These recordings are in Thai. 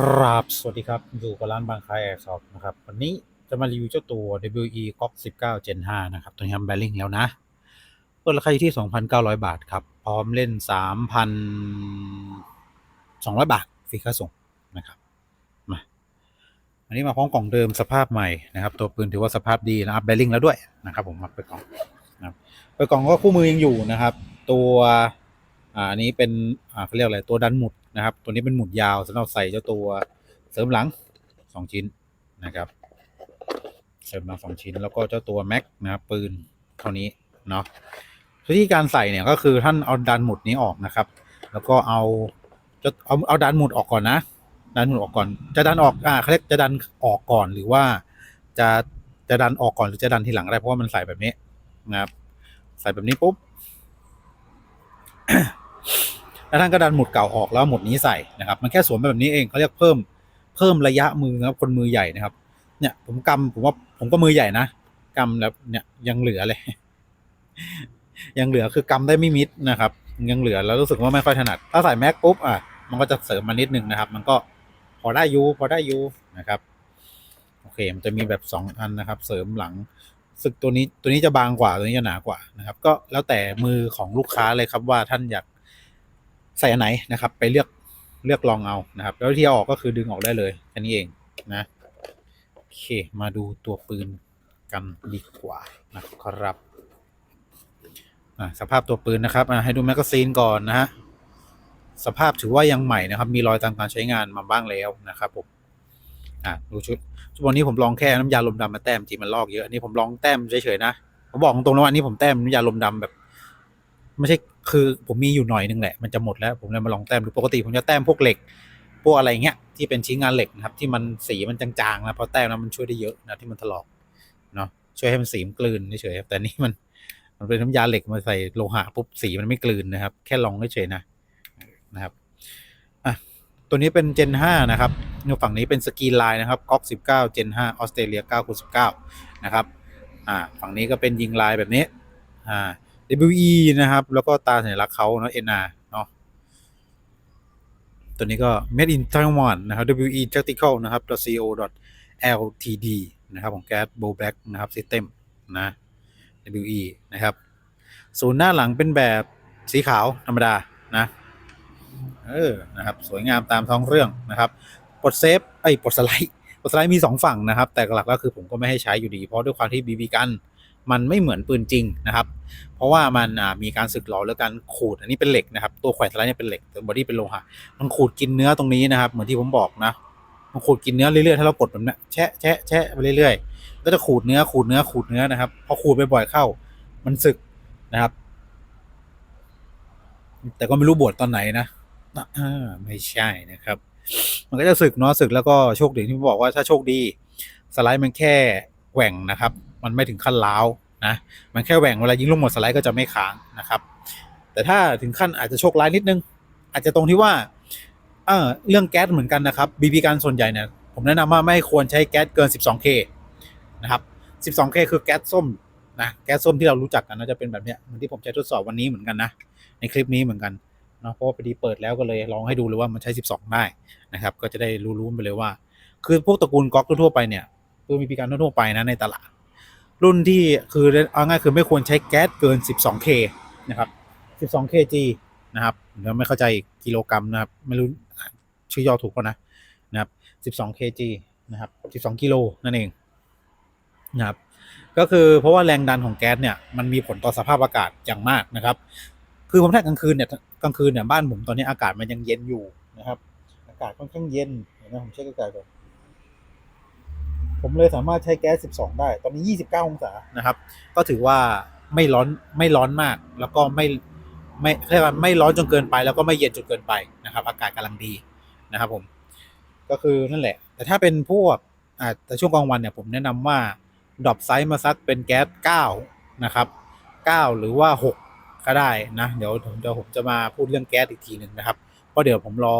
กราบสวัสดีครับ อยู่กับร้านบางคายแอร์ซอฟนะครับ วันนี้จะมารีวิวเจ้าตัว WE GOG 19 Gen 5 นะครับ ตัวนี้ทำแบริ่งแล้วนะ เปิดราคาอยู่ที่ 2,900 บาทครับ พร้อมเล่น 3,200 บาทฟรีค่าส่งนะครับ มา อันนี้มาพร้อมกล่องเดิมสภาพใหม่นะครับ ตัวปืนถือว่าสภาพดีนะอัพแบริ่งแล้วด้วยนะครับ ผมมาเปิดกล่องนะครับเปิดกล่องก็คู่มือยังอยู่นะครับ ตัว อ่านนี้เป็น อ่าเขาเรียกอะไร ตัวดันหมุด นะครับ ตัวนี้เป็นหมุดยาวสำหรับใส่เจ้าตัวเสริมหลังสองชิ้นนะครับ เสริมหลังสองชิ้น แล้วก็เจ้าตัวแม็กนะครับปืนเท่านี้เนาะวิธีการใส่เนี่ยก็คือท่านเอาดันหมุดนี้ออกนะครับ แล้วก็เอาจะเอาเอาดันหมุดออกก่อนนะ ดันหมุดออกก่อน จะดันออกอ่าเขาเรียกจะดันออกก่อนหรือว่าจะจะดันออกก่อนหรือจะดันทีหลังก็ได้เพราะว่ามันใส่แบบนี้นะครับ ใส่แบบนี้ปุ๊บ แล้วท่านก็ดันหมุดเก่าออกแล้วหมุดนี้ใส่นะครับ มันแค่สวมแบบนี้เองเขาเรียกเพิ่มเพิ่มระยะมือนะครับคนมือใหญ่นะครับ เนี่ยผมกำผมว่าผมก็มือใหญ่นะกำแล้วเนี่ยยังเหลือเลย ยังเหลือคือกำได้ไม่มิดนะครับ ยังเหลือแล้วรู้สึกว่าไม่ค่อยถนัด ถ้าใส่แม็กปุ๊บอะมันก็จะเสริมมานิดนึงนะครับ มันก็พอได้ยูพอได้ยูนะครับโอเค มันจะมีแบบสองอันนะครับ เสริมหลังสึกตัวนี้ตัวนี้จะบางกว่าตัวนี้จะหนากว่านะครับ ก็แล้วแต่มือของลูกค้าเลยครับว่าท่านอยาก ใส่อันไหนนะครับไปเลือกเลือกลองเอานะครับ แล้วที่ออกก็คือดึงออกได้เลยแค่นี้เองนะโอเคมาดูตัวปืนกันดีกว่านะครับสภาพตัวปืนนะครับให้ดูแมกกาซีนก่อนนะฮะสภาพถือว่ายังใหม่นะครับ มีรอยตามการใช้งานมาบ้างแล้วนะครับผมอะดูชุดวันนี้ผมลองแค่น้ำยาลมดำมาแต้มจริงมันลอกเยอะอันนี้ผมลองแต้มเฉยๆนะผมบอกตรงๆนะว่าอันนี้ผมแต้มน้ำยาลมดำแบบ ไม่ใช่คือผมมีอยู่หน่อยนึงแหละมันจะหมดแล้วผมเลยมาลองแต้มดูปกติผมจะแต้มพวกเหล็ก พวกอะไรเงี้ยที่เป็นชิ้นงานเหล็กนะครับ ที่มันสีมันจางๆนะเพราะแต้มแล้วมันช่วยได้เยอะนะที่มันถลอกเนาะช่วยให้มันสีมันกลืนเฉยครับแต่นี่มันมันเป็นน้ำยาเหล็กมาใส่โลหะปุ๊บสีมันไม่กลืนนะครับ แค่ลองเฉยนะนะครับอะตัวนี้เป็น Gen 5 นะครับฝั่งนี้เป็นสกีไลน์นะครับก๊อก19 Gen 5ออสเตรเลีย9คูณ19นะครับอ่าฝั่งนี้ก็เป็นยิงลายแบบนี้อ่า WE นะครับ แล้วก็ตาสัญลักษณ์เขาเนาะ NR เนาะตัวนี้ก็ made in Taiwan นะครับ WE tactical นะครับ .co .ltd นะครับของ Gas b o b a c k นะครับ System นะ WE นะครับ ศูนย์หน้าหลังเป็นแบบสีขาวธรรมดานะเออนะครับ สวยงามตามท้องเรื่องนะครับปลดเซฟไอ้ปลดสไลด์ปลดสไลด์มี 2 ฝั่งนะครับ แต่หลักก็คือผมก็ไม่ให้ใช้อยู่ดี เพราะด้วยความที่ BB กัน มันไม่เหมือนปืนจริงนะครับ เพราะว่ามันมีการสึกหรอและการขูดอันนี้เป็นเหล็กนะครับ ตัวแขวนสไลด์เนี่ยเป็นเหล็กแต่บอดี้เป็นโลหะมันขูดกินเนื้อตรงนี้นะครับเหมือนที่ผมบอกนะมันขูดกินเนื้อเรื่อยๆถ้าเรากดแบบนี้แชะแชะแชะไปเรื่อยๆ ก็จะขูดเนื้อขูดเนื้อขูดเนื้อนะครับพอขูดไปบ่อยเข้า มันสึกนะครับ แต่ก็ไม่รู้บวชตอนไหนนะไม่ใช่นะครับ มันก็จะสึกเนาะสึกแล้วก็โชคดีที่ผมบอกว่าถ้าโชคดี สไลด์มันแค่แหว่งนะครับ มันไม่ถึงขั้นล้าวนะมันแค่แหว่งเวลายิงลูกหมดสไลด์ก็จะไม่ค้างนะครับ แต่ถ้าถึงขั้นอาจจะโชคร้ายนิดนึง อาจจะตรงที่ว่าเออเรื่องแก๊สเหมือนกันนะครับบีบีการส่วนใหญ่เนี่ยผมแนะนำว่าไม่ควรใช้แก๊สเกิน 12K นะครับ 12K คือแก๊สส้มนะแก๊สส้มที่เรารู้จักกันนะจะเป็นแบบเนี้ยเหมือนที่ผมใช้ทดสอบวันนี้เหมือนกันนะในคลิปนี้เหมือนกันเนาะเพราะว่าพอดีเปิดแล้วก็เลยลองให้ดูเลยว่ามันใช้ 12 ได้นะครับ ก็จะได้รู้ๆไปเลยว่า คือพวกตระกูลก๊อกทั่วไปเนี่ยปืนบีบีการทั่วไปนะในตลาด รุ่นที่คือเอาง่ายคือไม่ควรใช้แก๊สเกิน 12K นะครับ 12kg นะครับเดี๋ยวไม่เข้าใจกิโลกรัมนะครับ ไม่รู้ชื่อย่อถูกป่ะนะนะครับ 12kg นะครับ 12 กิโลนั่นเองนะครับ ก็คือเพราะว่าแรงดันของแก๊สเนี่ยมันมีผลต่อสภาพอากาศอย่างมากนะครับ คือผมแท้กลางคืนเนี่ยกลางคืนเนี่ยบ้านผมตอนนี้อากาศมันยังเย็นอยู่นะครับ อากาศค่อนข้างเย็นเห็นไหมผมเช็คอากาศก่อน ผมเลยสามารถใช้แก๊ส 12 ได้ ตอนนี้ 29 องศานะครับ ก็ถือว่าไม่ร้อนไม่ร้อนมาก แล้วก็ไม่ไม่เรียกว่าไม่ร้อนจนเกินไป แล้วก็ไม่เย็นจนเกินไปนะครับ อากาศกำลังดีนะครับผม ก็คือนั่นแหละ แต่ถ้าเป็นพวกอ่าแต่ช่วงกลางวันเนี่ยผมแนะนำว่าดรอปไซส์มาสักเป็นแก๊ส 9 นะครับ 9 หรือว่า 6 ก็ได้นะ เดี๋ยวผมเดี๋ยวผมจะมาพูดเรื่องแก๊สอีกทีหนึ่งนะครับ เพราะเดี๋ยวผมรอ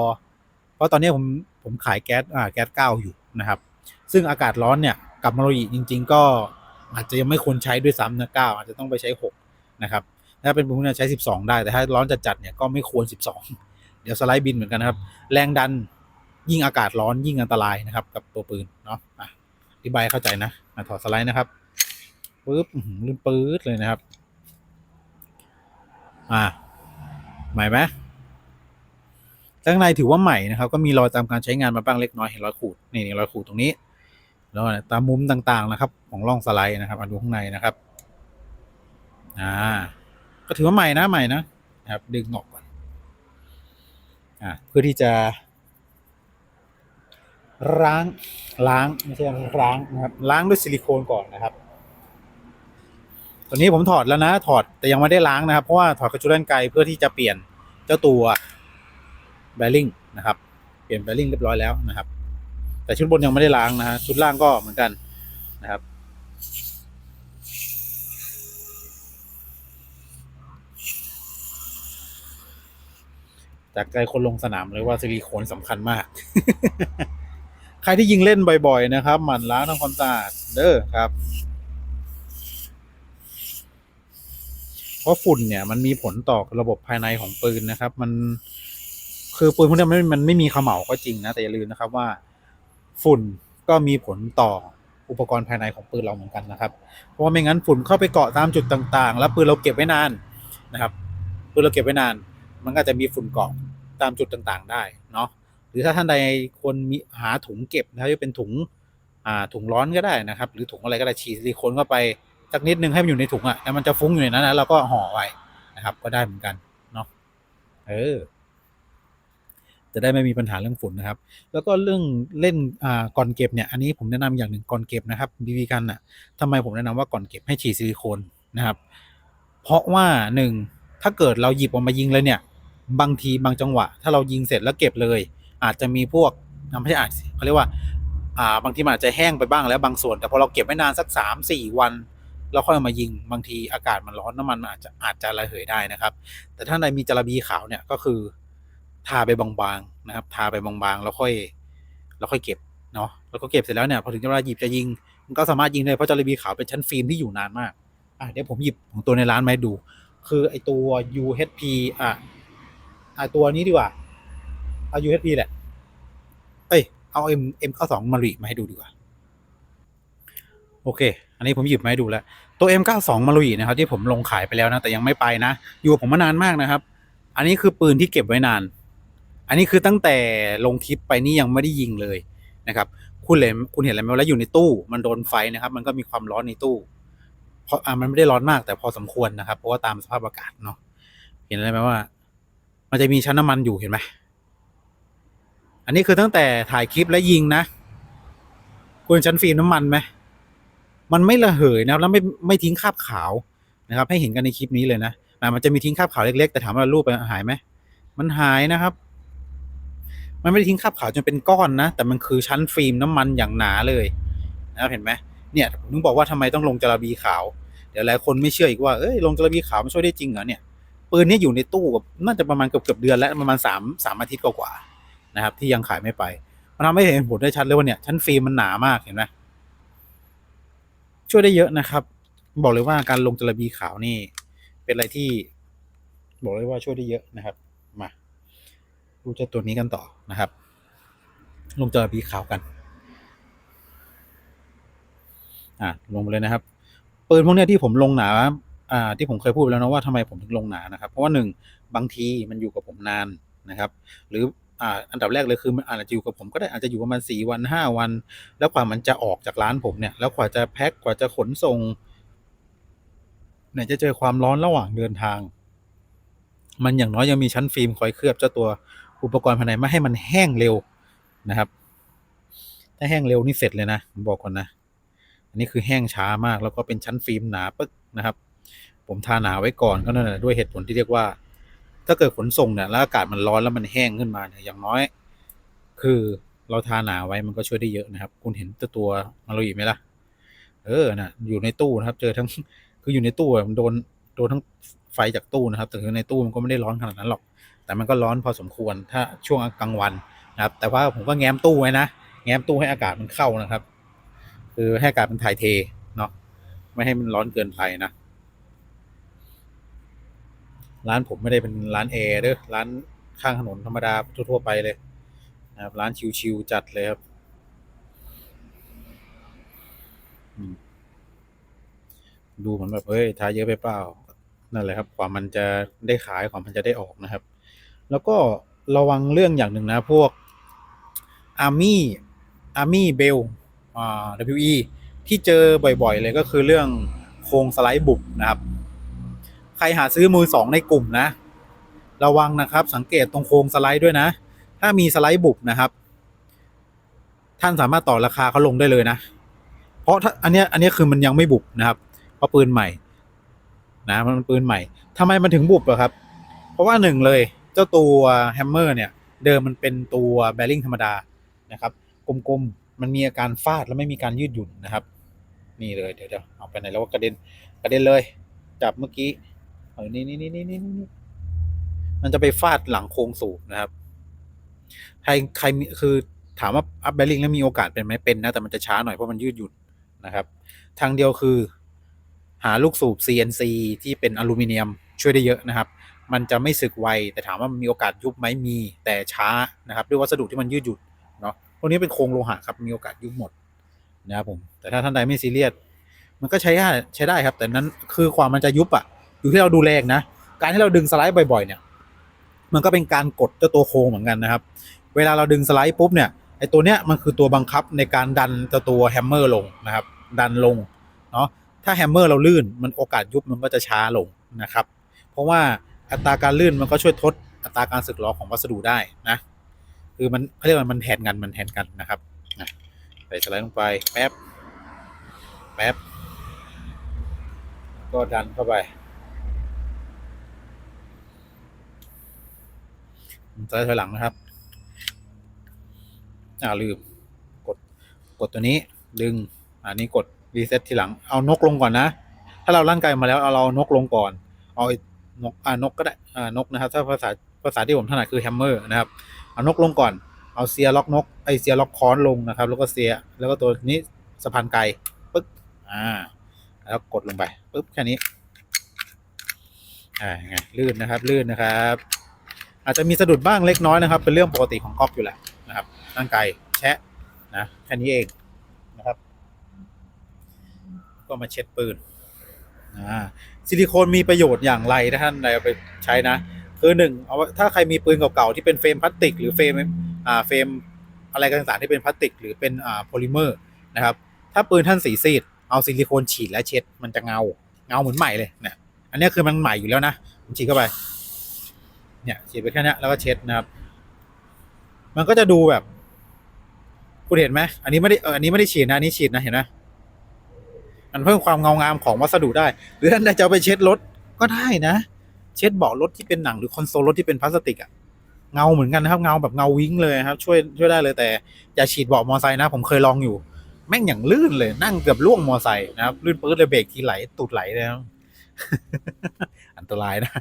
เพราะตอนนี้ผมผมขายแก๊สอ่าแก๊ส 9 อยู่นะครับ ซึ่งอากาศร้อนเนี่ยกับมาโรอีจริง ๆ ก็อาจจะยังไม่ควรใช้ด้วยซ้ำนะ9อาจจะต้องไปใช้6นะครับถ้าเป็นพวกนี้ใช้ 12 ได้แต่ถ้าร้อนจัดๆเนี่ยก็ไม่ควร 12 เดี๋ยวสไลด์บินเหมือนกันนะครับ แรงดันยิ่งอากาศร้อนยิ่งอันตรายนะครับ กับตัวปืนเนาะอธิบายเข้าใจนะมาถอดสไลด์นะครับปึ๊บลื่นปื๊ดเลยนะครับ อ่าใหม่ไหม ข้างในถือว่าใหม่นะครับ ก็มีรอยตามการใช้งานมาบ้างเล็กน้อยเห็นรอยขูดนี่รอยขูดตรงนี้แล้วตามมุมต่างๆนะครับ ของร่องสไลด์นะครับมาดูข้างในนะครับอ่าก็ถือว่าใหม่นะใหม่นะนะครับดึงออกก่อนอ่าเพื่อที่จะล้างล้างไม่ใช่ล้างนะครับล้างด้วยซิลิโคนก่อนนะครับตอนนี้ผมถอดแล้วนะถอดแต่ยังไม่ได้ล้างนะครับเพราะว่าถอดกระจุลันไกลเพื่อที่จะเปลี่ยนเจ้าตัว แบริ่งนะครับ เปลี่ยนแบริ่งเรียบร้อยแล้วนะครับ แต่ชุดบนยังไม่ได้ล้างนะฮะชุดล่างก็เหมือนกันนะครับจากใจคนลงสนามเลยว่าซิลิโคนสำคัญมาก ใครที่ยิงเล่นบ่อยๆนะครับ หมั่นล้างทำความสะอาดเด้อครับ เพราะฝุ่นเนี่ยมันมีผลต่อระบบภายในของปืนนะครับ มัน คือปืนพวกนี้มันไม่มันไม่มีเขม่าก็จริงนะแต่อย่าลืมนะครับว่าฝุ่นก็มีผลต่ออุปกรณ์ภายในของปืนเราเหมือนกันนะครับ เพราะว่าไม่งั้นฝุ่นเข้าไปเกาะตามจุดต่างๆ แล้วปืนเราเก็บไว้นานนะครับปืนเราเก็บไว้นาน มันก็จะมีฝุ่นเกาะตามจุดต่างๆ ได้เนาะหรือถ้าท่านใดควรมีหาถุงเก็บนะครับจะเป็นถุงอ่าถุงร้อนก็ได้นะครับ หรือถุงอะไรก็ได้ฉีดซิลิโคนเข้าไปสักนิดนึงให้มันอยู่ในถุงอะ่ะแล้วมันจะฟุ้งอยู่ในนั้นนะเราก็ห่อไว้นะครับ ก็ได้เหมือนกันเนาะเออ จะได้ไม่มีปัญหาเรื่องฝุ่นนะครับ แล้วก็เรื่องเล่นอ่าก่อนเก็บเนี่ยอันนี้ผมแนะนำอย่างหนึ่งก่อนเก็บนะครับบีบีกันอะทำไมผมแนะนำว่าก่อนเก็บให้ฉีดซิลิโคนนะครับ เพราะว่าหนึ่งถ้าเกิดเราหยิบออกมายิงเลยเนี่ย บางทีบางจังหวะ ถ้าเรายิงเสร็จแล้วเก็บเลย อาจจะมีพวกอ่าไม่ใช่อาจเขาเรียกว่าอ่าบางทีมันอาจจะแห้งไปบ้างแล้วบางส่วน แต่พอเราเก็บไว้นานสักสามสี่วันแล้วค่อยเอามายิงบางทีอากาศมันร้อนน้ำมันมันอาจจะอาจจะระเหยได้นะครับ แต่ถ้าในมีจระบีขาวเนี่ยก็คือ ทาไปบางๆนะครับ ทาไปบางๆ แล้วค่อย แล้วค่อยเก็บเนาะแล้วก็เก็บเสร็จแล้วเนี่ยพอถึงเวลาหยิบจะยิงมันก็สามารถยิงได้เพราะจระบีขาวเป็นชั้นฟิล์มที่อยู่นานมากอะเดี๋ยวผมหยิบของตัวในร้านมาให้ดู คือไอตัว UHP อะอะตัวนี้ดีกว่าเอา UHP แหละเอ้ยเอา M M92 มารีมาให้ดูดีกว่าโอเค อันนี้ผมหยิบมาให้ดูแล้ว ตัว M92 มารีนะครับที่ผมลงขายไปแล้วนะ แต่ยังไม่ไปนะ อยู่ผมมานานมากนะครับ อันนี้คือปืนที่เก็บไว้นาน อันนี้คือตั้งแต่ลงคลิปไปนี่ยังไม่ได้ยิงเลยนะครับ คุณเห็นคุณเห็นอะไรไหมแล้วอยู่ในตู้ มันโดนไฟนะครับ มันก็มีความร้อนในตู้ เพราะมันไม่ได้ร้อนมากแต่พอสมควรนะครับ เพราะว่าตามสภาพอากาศเนาะเห็นอะไรไหมว่า มันจะมีชั้นน้ำมันอยู่เห็นไหมอันนี้คือตั้งแต่ถ่ายคลิปและยิงนะคุณชั้นฟิล์มน้ำมันไหมมันไม่ระเหยนะครับแล้วไม่ไม่ทิ้งคราบขาวนะครับ ให้เห็นกันในคลิปนี้เลยนะอ่มันจะมีทิ้งคราบขาวเล็กๆ แต่ถามว่ารูปไปหายไหมมันหายนะครับ มันไม่ได้ทิ้งคราบขาวจนเป็นก้อนนะ แต่มันคือชั้นฟิล์มน้ำมันอย่างหนาเลยนะครับเห็นไหมเนี่ยผมถึงบอกว่าทำไมต้องลงจระบีขาว เดี๋ยวหลายคนไม่เชื่ออีกว่าเอ้ยลงจระบีขาวมันช่วยได้จริงเหรอเนี่ยปืนนี้อยู่ในตู้กับน่าจะประมาณเกือบเกือบเดือนแล้วประมาณสามสามอาทิตย์กว่าๆนะครับ ที่ยังขายไม่ไปมันทำให้เห็นผลได้ชัดเลยว่าเนี่ยชั้นฟิล์มมันหนามากเห็นไหมช่วยได้เยอะนะครับ บอกเลยว่าการลงจระบีขาวนี่ เป็นอะไรที่ บอกเลยว่าช่วยได้เยอะนะครับ ดูเจ้าตัวนี้กันต่อนะครับ ลงจระบีขาวกัน อะลงไปเลยนะครับปืนพวกเนี้ยที่ผมลงหนาอ่าที่ผมเคยพูดไปแล้วนะว่าทำไมผมถึงลงหนานะครับ เพราะว่าหนึ่งบางทีมันอยู่กับผมนานนะครับ หรืออ่าอันดับแรกเลยคือมันอาจจะอยู่กับผมก็ได้อาจจะอยู่ประมาณสี่วันห้าวัน แล้วกว่ามันจะออกจากร้านผมเนี่ย แล้วกว่าจะแพ็คกว่าจะขนส่งเนี่ยจะเจอความร้อนระหว่างเดินทาง มันอย่างน้อยยังมีชั้นฟิล์มคอยเคลือบเจ้าตัว อุปกรณ์ภายในไม่ให้มันแห้งเร็วนะครับ ถ้าแห้งเร็วนี่เสร็จเลยนะผมบอกก่อนนะ อันนี้คือแห้งช้ามากแล้วก็เป็นชั้นฟิล์มหนาปึ๊กนะครับ ผมทาหนาไว้ก่อนก็นั่นแหละด้วยเหตุผลที่เรียกว่า ถ้าเกิดขนส่งเนี่ยแล้วอากาศมันร้อนแล้วมันแห้งขึ้นมาเนี่ยอย่างน้อย คือเราทาหนาไว้มันก็ช่วยได้เยอะนะครับ คุณเห็นตัวตัวมาโลอีไหมล่ะ เออนะอยู่ในตู้นะครับ เจอทั้งคืออยู่ในตู้มันโดนโดนทั้งไฟจากตู้นะครับ แต่คือในตู้มันก็ไม่ได้ร้อนขนาดนั้นหรอก แต่มันก็ร้อนพอสมควรถ้าช่วงกลางวันนะครับ แต่ว่าผมก็แง้มตู้ไว้นะ แง้มตู้ให้อากาศมันเข้านะครับ คือให้อากาศมันถ่ายเทเนาะไม่ให้มันร้อนเกินไปนะร้านผมไม่ได้เป็นร้านแอร์เด้อร้านข้างถนนธรรมดาทั่วๆไปเลยนะครับร้านชิวๆจัดเลยครับดูเหมือนแบบเฮ้ยทายเยอะไปเปล่า นั่นแหละครับกว่ามันจะได้ขายกว่ามันจะได้ออกนะครับ แล้วก็ระวังเรื่องอย่างหนึ่งนะ พวก Army Army Bell อ่า WE ที่เจอบ่อยๆ เลยก็คือเรื่องโครงสไลด์บุบนะครับ ใครหาซื้อมือสองในกลุ่มนะ ระวังนะครับ สังเกตตรงโครงสไลด์ด้วยนะ ถ้ามีสไลด์บุบนะครับ ท่านสามารถต่อราคาเขาลงได้เลยนะ เพราะถ้าอันเนี้ยอันเนี้ยคือมันยังไม่บุบนะครับ เพราะปืนใหม่ นะมันปืนใหม่ทำไมมันถึงบุบอะครับ เพราะว่าหนึ่งเลย เจ้าตัวแฮมเมอร์เนี่ย เดิมมันเป็นตัวแบริ่งธรรมดานะครับกลมๆ มันมีอาการฟาดแล้วไม่มีการยืดหยุ่นนะครับ นี่เลยเดี๋ยวเดี๋ยวเอาไปไหนแล้วกระเด็นกระเด็นเลย จับเมื่อกี้เออนี่นี่นี่นี่นี่นี่มันจะไปฟาดหลังโค้งสูบนะครับ ใครใครมีคือถามว่าอัพแบริ่งแล้วมีโอกาสเป็นไหมเป็นนะ แต่มันจะช้าหน่อยเพราะมันยืดหยุ่นนะครับ ทางเดียวคือหาลูกสูบ CNC ที่เป็นอลูมิเนียมช่วยได้เยอะนะครับ มันจะไม่สึกไว แต่ถามว่ามันมีโอกาสยุบไหมมีแต่ช้านะครับ ด้วยวัสดุที่มันยืดหยุ่นเนาะพวกนี้เป็นโครงโลหะครับมีโอกาสยุบหมดนะครับผมแต่ถ้าท่านใดไม่ซีเรียสมันก็ใช้ได้ใช้ได้ครับ แต่นั้นคือความมันจะยุบอะอยู่ที่เราดูแลเองนะ การที่เราดึงสไลด์บ่อย ๆ เนี่ย มันก็เป็นการกดเจ้าตัวโครงเหมือนกันนะครับ เวลาเราดึงสไลด์ปุ๊บเนี่ยไอตัวเนี้ยมันคือตัวบังคับในการดันเจ้าตัวแฮมเมอร์ลงนะครับ ดันลงเนาะถ้าแฮมเมอร์เราลื่นมันโอกาสยุบมันก็จะช้าลงนะครับ เพราะว่า อัตราการลื่นมันก็ช่วยทดอัตราการสึกหรอของวัสดุได้นะ คือมันเขาเรียกว่ามันแทนกันมันแทนกันนะครับนะใส่สไลด์ลงไปแป๊บแป๊บก็ดันเข้าไปสไลด์ถอยหลังนะครับ อ่าลืมกดกดตัวนี้ดึงอันนี้กดรีเซ็ตทีหลังเอานกลงก่อนนะ ถ้าเราร่างกายมาแล้วเอาเรานกลงก่อนเอา นกอ่านกก็ได้อ่านกนะครับถ้าภาษาภาษาที่ผมถนัดคือแฮมเมอร์นะครับเอานกลงก่อนเอาเซียล็อกนกไอเซียล็อกคอนลงนะครับ แล้วก็เซียแล้วก็ตัวนี้สะพานไกลปึ๊บอ่า แล้วกดลงไปปึ๊บแค่นี้อ่าไงลื่นนะครับลื่นนะครับ อาจจะมีสะดุดบ้างเล็กน้อยนะครับ เป็นเรื่องปกติของกอล์ฟอยู่แหละนะครับร่างกายแชะนะแค่นี้เองนะครับ ก็มาเช็ดปืนอ่า ซิลิโคนมีประโยชน์อย่างไรถ้าท่านใดเอาไปใช้นะ คือหนึ่งเอาถ้าใครมีปืนเก่าๆที่เป็นเฟรมพลาสติก หรือเฟรมอ่าเฟรมอะไรกันต่างๆที่เป็นพลาสติก หรือเป็นอ่าโพลิเมอร์นะครับ ถ้าปืนท่านสีซีดเอาซิลิโคนฉีดและเช็ดมันจะเงาเงาเหมือนใหม่เลยเนี่ยอันนี้คือมันใหม่อยู่แล้วนะผมฉีดเข้าไป เนี่ยฉีดไปแค่นี้แล้วก็เช็ดนะครับ มันก็จะดูแบบ คุณเห็นไหมอันนี้ไม่ได้เอออันนี้ไม่ได้ฉีดนะอันนี้ฉีดนะเห็นไหม มันเพิ่มความเงางามของวัสดุได้ หรือท่านใดจะเอาไปเช็ดรถก็ได้นะ เช็ดเบาะรถที่เป็นหนังหรือคอนโซลรถที่เป็นพลาสติกอะเงาเหมือนกันนะครับเงาแบบเงาวิ้งเลยครับ ช่วยช่วยได้เลยแต่อย่าฉีดเบาะมอไซค์นะ ผมเคยลองอยู่ แม่งอย่างลื่นเลยนั่งเกือบล่วงมอไซค์นะครับลื่นปื๊ดเลยเบรกทีไหลตูดไหลเลยนะอันตรายนะ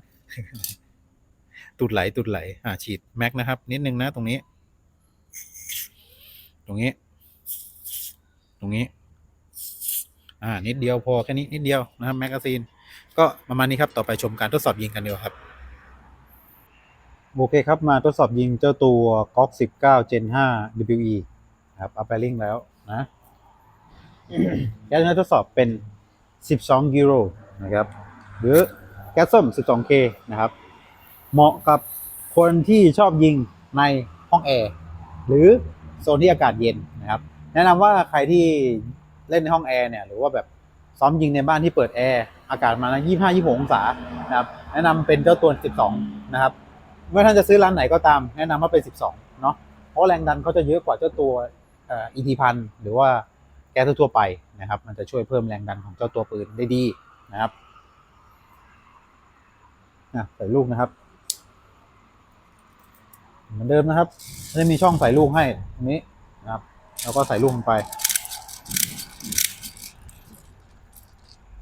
ตูดไหลตูดไหล อ่า ฉีดแม็กนะครับ นิดนึงนะ ตรงนี้ ตรงนี้ ตรงนี้ อ่านิดเดียวพอแค่นี้นิดเดียวนะครับแมกกาซีนก็ประมาณนี้ครับต่อไปชมการทดสอบยิงกันเดีกว่าครับโอเคครับมาทดสอบยิงเจ้าตัว Glock 19 Gen 5 WE นะครับอัพแบริ่งแล้วนะแก๊สที่ทดสอบเป็น 12กิโลนะครับ หรือแก๊สส้ม 12K นะครับ เหมาะกับคนที่ชอบยิงในห้องแอร์หรือโซนที่อากาศเย็นนะครับ แนะนำว่าใครที่ เล่นในห้องแอร์เนี่ยหรือว่าแบบซ้อมยิงในบ้านที่เปิดแอร์อากาศมานะ25 26องศานะครับแนะนำเป็นเจ้าตัว 12 นะครับเมื่อท่านจะซื้อร้านไหนก็ตาม แนะนำว่าเป็น 12 เนาะเพราะแรงดันเขาจะเยอะกว่าเจ้าตัวอีทีพันหรือว่าแก๊สทั่วไปนะครับ มันจะช่วยเพิ่มแรงดันของเจ้าตัวปืนได้ดีนะครับอะใส่ลูกนะครับเหมือนเดิมนะครับจะมีช่องใส่ลูกให้ตรงนี้นะครับ แล้วก็ใส่ลูกลงไป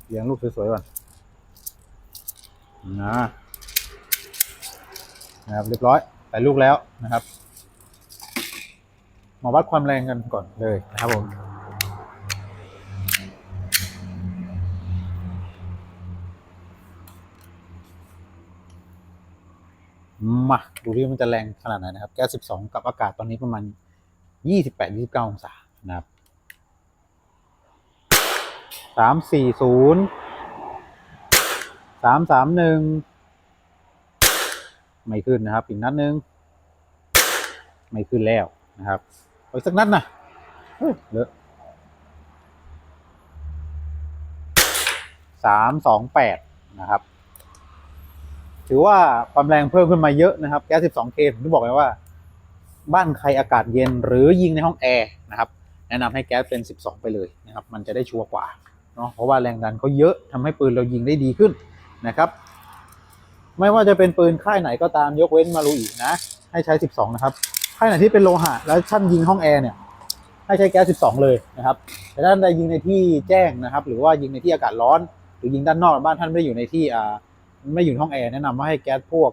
เลี้ยงลูกสวยๆก่อนนะนะครับเรียบร้อยใส่ลูกแล้วนะครับมาวัดความแรงกันก่อนเลยนะครับผมมาดูดิว่ามันจะแรงขนาดไหนนะครับ แก๊ส12 กับอากาศตอนนี้ประมาณ 28-29 องศานะครับ สามสี่ศูนย์สามสามหนึ่งไม่ขึ้นนะครับ อีกนัดหนึ่งไม่ขึ้นแล้วนะครับอีกสักนัดนะเฮ้ยเลอะสามสองแปดนะครับ ถือว่าความแรงเพิ่มขึ้นมาเยอะนะครับแก๊ส 12K ผมที่บอกไว้ว่า บ้านใครอากาศเย็นหรือยิงในห้องแอร์นะครับ แนะนำให้แก๊สเป็น 12 ไปเลยนะครับ มันจะได้ชัวร์กว่า เนาะเพราะว่าแรงดันเขาเยอะทำให้ปืนเรายิงได้ดีขึ้นนะครับ ไม่ว่าจะเป็นปืนค่ายไหนก็ตามยกเว้นมารูอีนะ ให้ใช้ 12 นะครับ ค่ายไหนที่เป็นโลหะแล้วท่านยิงห้องแอร์เนี่ยให้ใช้แก๊ส 12 เลยนะครับ แต่ถ้าท่านใดยิงในที่แจ้งนะครับ หรือว่ายิงในที่อากาศร้อน หรือยิงด้านนอกบ้านท่านไม่ได้อยู่ในที่อ่าไม่อยู่ห้องแอร์แนะนำว่าให้แก๊สพวก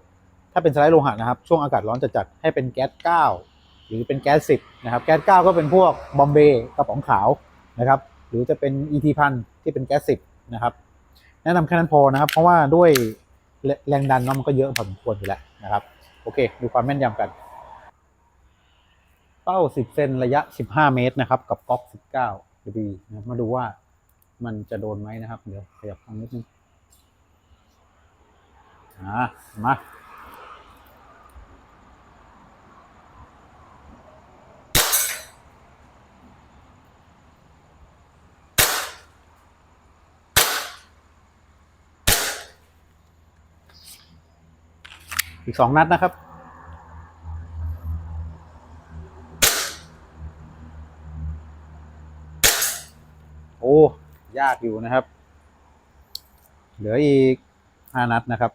ถ้าเป็นสไลด์โลหะนะครับ ช่วงอากาศร้อนจะจัดให้เป็นแก๊ส 9 หรือเป็นแก๊ส 10 นะครับ แก๊ส 9 ก็เป็นพวกบอมเบย์กระป๋องขาวนะครับ รือจะเป็น ET พันที่เป็นแก๊ส10นะครับ แนะนำแค่นั้นพอนะครับ เพราะว่าด้วยแรงดันเนาะมันก็เยอะพอสมควรอยู่แล้วนะครับ โอเค ดูความแม่นยำกัน เป้า 10 เซนระยะ 15 เมตรนะครับ กับก๊อก 19ดีนะมาดูว่ามันจะโดนไหมนะครับ เดี๋ยวขยับทางนิดนึงอ่ามา อีกสองนัดนะครับ โอ้ ยากอยู่นะครับ เหลืออีกห้านัดนะครับ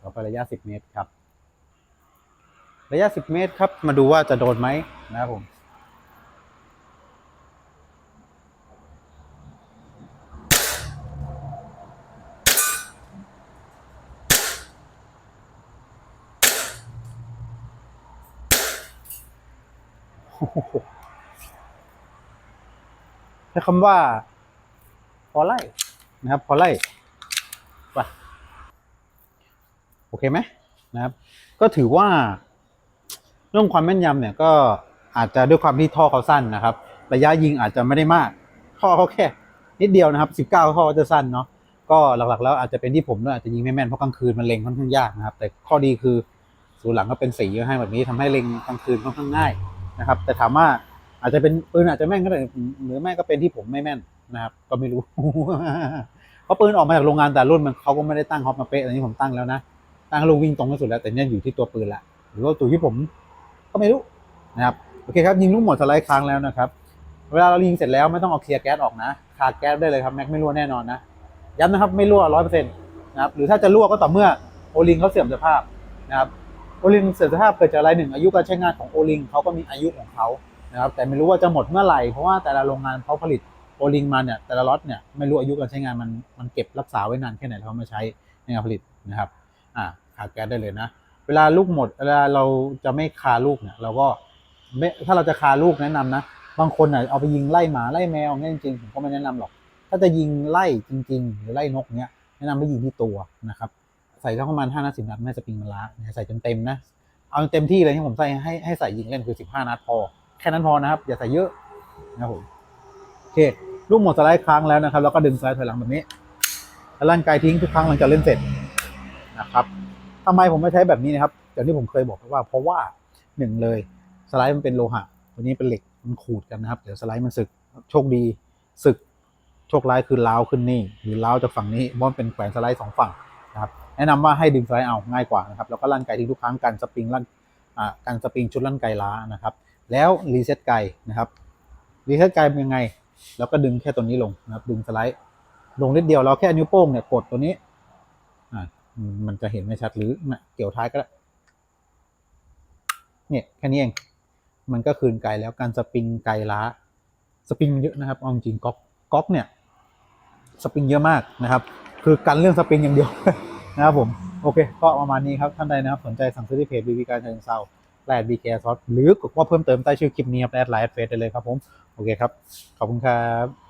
ต่อไประยะสิบเมตรครับ ระยะสิบเมตรครับ มาดูว่าจะโดนไหมนะครับผม โอ้โหใช้คำว่า พอไล่นะครับ พอไล่ไปโอเคไหมนะครับ ก็ถือว่า เรื่องความแม่นยำเนี่ยก็อาจจะด้วยความที่ท่อเขาสั้นนะครับ ระยะยิงอาจจะไม่ได้มาก ท่อเขาแค่ นิดเดียวนะครับ 19 ท่อจะสั้นเนาะก็หลักๆ แล้วอาจจะเป็นที่ผมด้วยอาจจะยิงไม่แม่นเพราะกลางคืนมันเล็งค่อนข้างยากนะครับ แต่ข้อดีคือศูหลังก็เป็นสีให้แบบนี้ทำให้เล็งกลางคืนค่อนข้างง่ายนะครับ แต่ถามว่า อาจจะเป็นปืนอาจจะแม่นก็ได้หรือไม่ก็เป็นที่ผมไม่แม่นนะครับ ก็ไม่รู้เพราะปืนออกมาจากโรงงานแต่รุ่นมันเขาก็ไม่ได้ตั้งฮอปมาเป๊ะอันนี้ผมตั้งแล้วนะตั้งลูกวิ่งตรงที่สุดแล้วแต่เนี่ยอยู่ที่ตัวปืนละหรือว่าตัวที่ผมก็ไม่รู้นะครับโอเคครับยิงลูกหมดสไลด์ค้างแล้วนะครับ เวลาเรายิงเสร็จแล้วไม่ต้องเอาเคลียร์แก๊สออกนะคาแก๊สได้เลยครับแม็กไม่รั่วแน่นอนนะย้ำนะครับไม่รั่วร้อยเปอร์เซ็นต์นะครับหรือถ้าจะรั่วก็ต่อเมื่อโอลิงเขาเสื่อมสภาพนะครับโอลิงเสื่อมสภาพเกิดจากอะไรหนึ่งอายุการใช้งานของโอลิงเขาก็มีอายุของเขา นะครับแต่ไม่รู้ว่าจะหมดเมื่อไหร่เพราะว่าแต่ละโรงงานเขาผลิตโอลิงมาเนี่ยแต่ละล็อตเนี่ยไม่รู้อายุการใช้งานมันมันเก็บรักษาไว้นานแค่ไหนแล้วเขามาใช้ในการผลิตนะครับอ่าขาดแก๊สได้เลยนะ เวลาลูกหมดเวลาเราจะไม่คาลูกเนี่ยเราก็ไม่ถ้าเราจะคาลูกแนะนำนะ บางคนอะเอาไปยิงไล่หมาไล่แมวเนี่ยจริงๆผมก็ไม่แนะนำหรอก ถ้าจะยิงไล่จริง ๆ หรือไล่นกเนี้ยแนะนำให้ยิงที่ตัวนะครับใส่สักประมาณห้านัดสิบนัดไม่สปริงมันล้าใส่จนเต็มนะเอาเต็มที่เลยที่ผมใส่ให้ให้ใส่ยิงเล่นคือ15นัดพอ แค่นั้นพอนะครับ อย่าใส่เยอะนะครับผมโอเคลูกหมดสไลด์ค้างแล้วนะครับ แล้วก็ดึงสไลด์ถอยหลังแบบนี้แล้วลั่นไกายทิ้งทุกครั้งหลังจากเล่นเสร็จนะครับทำไมผมไม่ใช้แบบนี้นะครับอย่างที่ผมเคยบอกว่า เพราะว่าหนึ่งเลยสไลด์มันเป็นโลหะตัวนี้เป็นเหล็กมันขูดกันนะครับ เดี๋ยวสไลด์มันสึกโชคดีสึกโชคร้ายคือล้าวขึ้นนี่หรือล้าวจากฝั่งนี้มันเป็นแขวนสไลด์สองฝั่งนะครับแนะนำว่าให้ดึงสไลด์เอาง่ายกว่านะครับแล้วก็ลั่นไกทิ้งทุกครั้งกันสปริงลั่นอ่ากันสปริงชุดลั่นไกล้านะครับ แล้วรีเซ็ตไกนะครับรีเซ็ตไกเป็นยังไง แล้วก็ดึงแค่ตัวนี้ลงนะครับ ดึงสไลด์ ลงนิดเดียวเราแค่นิ้วโป้งเนี่ยกดตัวนี้อ่ามันจะเห็นไม่ชัดหรือนะเกี่ยวท้ายก็ได้เนี่ยแค่นี้เองมันก็คืนไกลแล้วการสปริงไกล้า สปริงเยอะนะครับเอาจริงก๊อกก๊อกเนี่ยสปริงเยอะมากนะครับ คือกันเรื่องสปริงอย่างเดียวนะครับผม โอเค ก็ประมาณนี้ครับ ท่านใดนะครับ สนใจสั่งซื้อที่เพจบีบีการเชิงเซา แลดบีแคซอสหรือกดว่าเพิ่มเติมใต้ชื่อคลิปนี้ครับแอดไลน์เฟซได้เลยครับผม โอเคครับ ขอบคุณครับ